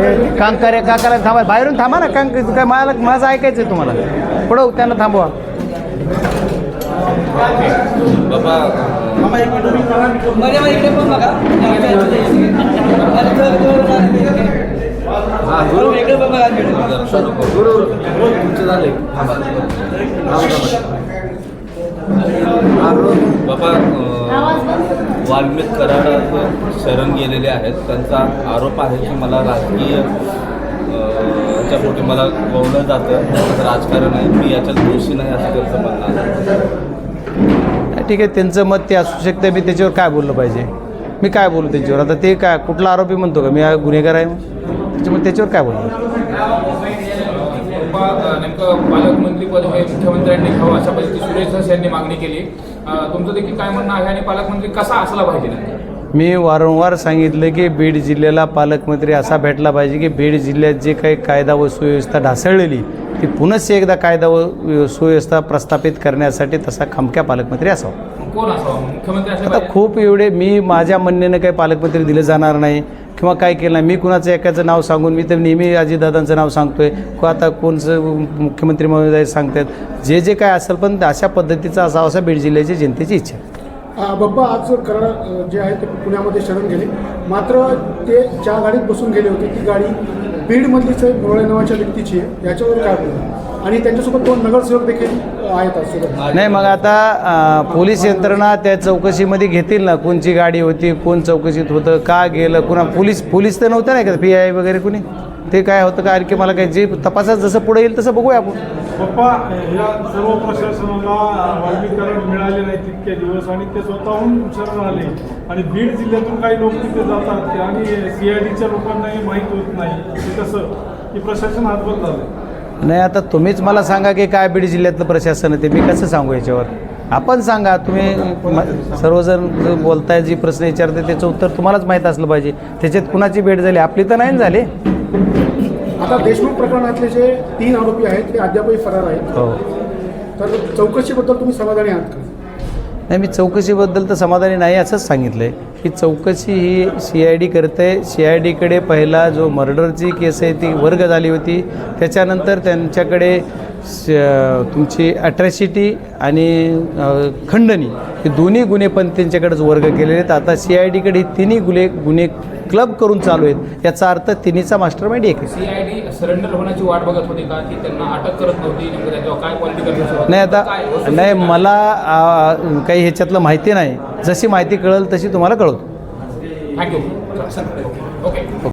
हे कांकार्या काकाला थांबा. बाहेरून थांबा ना कांक काय मला माझं ऐकायचं आहे तुम्हाला. पुढं त्यांना थांबवा. बाबा वाल्मिक कराड शरण गेलेले आहेत. त्यांचा आरोप आहे की मला राजकीय याच्यापोटी पोटी मला वळलं जातं. राजकारण आहे. मी याच्यात दोषी नाही असं त्यांचं म्हणणं आहे. ठीक आहे. त्यांचं मत ते असू शकतं. मी त्याच्यावर काय बोललं पाहिजे? मी काय बोलू त्यांच्यावर? आता ते काय कुठला आरोपी म्हणतो का? मी गुन्हेगार आहे मग त्याच्यामुळे त्याच्यावर काय बोलू पा- नेमकं पालकमंत्रीपद हे मुख्यमंत्र्यांनी घ्यावं अशा पद्धतीची सुरेश धस यांनी मागणी केली. तुमचं देखील काय म्हणणं आहे आणि पालकमंत्री कसा असला पाहिजे? मी वारंवार सांगितलं की बीड जिल्ह्याला पालकमंत्री असा भेटला पाहिजे की बीड जिल्ह्यात जे काही कायदा व सुव्यवस्था ढासळलेली ती पुनश्च एकदा कायदा व सुव्यवस्था प्रस्थापित करण्यासाठी तसा खमक्या पालकमंत्री असावा. कोण असावं? मुख्यमंत्री आता खूप एवढे मी माझ्या म्हणण्यानं काही पालकमंत्री दिले जाणार नाही. किंवा काय केलं नाही. मी कुणाचं एकाचं नाव सांगून मी तर नेहमी अजितदादांचं नाव सांगतोय. को आता कोणचं मुख्यमंत्री महोदय सांगतात जे जे काय असेल पण अशा पद्धतीचा असा असा बीड जिल्ह्याची जनतेची इच्छा आहे. बाप्पा आज कराड जे आहे ते पुण्यामध्ये शरण गेले. मात्र ते ज्या गाडीत बसून गेले होते ती गाडी बीडमधलीच आहे भोळे नावाच्या व्यक्तीची आहे. याच्यावर काय बोलू आणि त्यांच्यासोबत दोन नगरसेवक देखील आहेत आज नाही मग आता पोलीस यंत्रणा त्या चौकशीमध्ये घेतील ना कोणची गाडी होती कोण चौकशीत होतं का गेलं कुणा पोलीस पोलीस तर नव्हतं नाही का पी आय वगैरे कुणी? ते काय होतं का आणखी मला काय जे तपासात जसं पुढे येईल तसं बघूया आपण. पप्पा या सर्व प्रशासनाला वर्गीकरण मिळाले नाही तितके दिवस आणि ते स्वतःहून शरण आले आणि बीड जिल्ह्यातून काही लोक तिथे जातात ते आणि सी आय डीच्या लोकांनाही माहीत होत नाही. ते कसं? की प्रशासन हातबल झालं नाही आता तुम्हीच मला सांगा की काय बीड जिल्ह्यातलं प्रशासन आहे ते. मी कसं सांगू याच्यावर? आपण सांगा तुम्ही सर्वजण बोलताय जी प्रश्न विचारते त्याचं उत्तर तुम्हालाच माहीत असलं पाहिजे. त्याच्यात कुणाची भेट झाली? आपली तर नाही झाली? आता देशमुख प्रकरणातले जे तीन आरोपी आहेत ते अद्यापही फरार आहेत. हो. तर चौकशीबद्दल तुम्ही समाधानी आहात का? नाही मी चौकशीबद्दल तर समाधानी नाही असंच सांगितलं आहे की चौकशी ही सी आय डी करते. सी आय डीकडे पहिला जो मर्डरची केस आहे ती वर्ग झाली होती. त्याच्यानंतर त्यांच्याकडे तुमची अट्रॅसिटी आणि खंडणी हे दोन्ही गुन्हे पण त्यांच्याकडेच वर्ग केलेले आहेत. आता सी आय डीकडे हे तिन्ही गुन्हे गुन्हे क्लब करून चालू आहेत. याचा अर्थ तिन्हीचा मास्टर माइंड एक आहे. सीआयडी सरेंडर होण्याची वाट बघत होती का? की त्यांना अटक करत नव्हती काय नाही आता नाही मला आ, काही ह्याच्यातलं माहिती नाही. जशी माहिती कळेल तशी तुम्हाला कळवतो. Thank you okay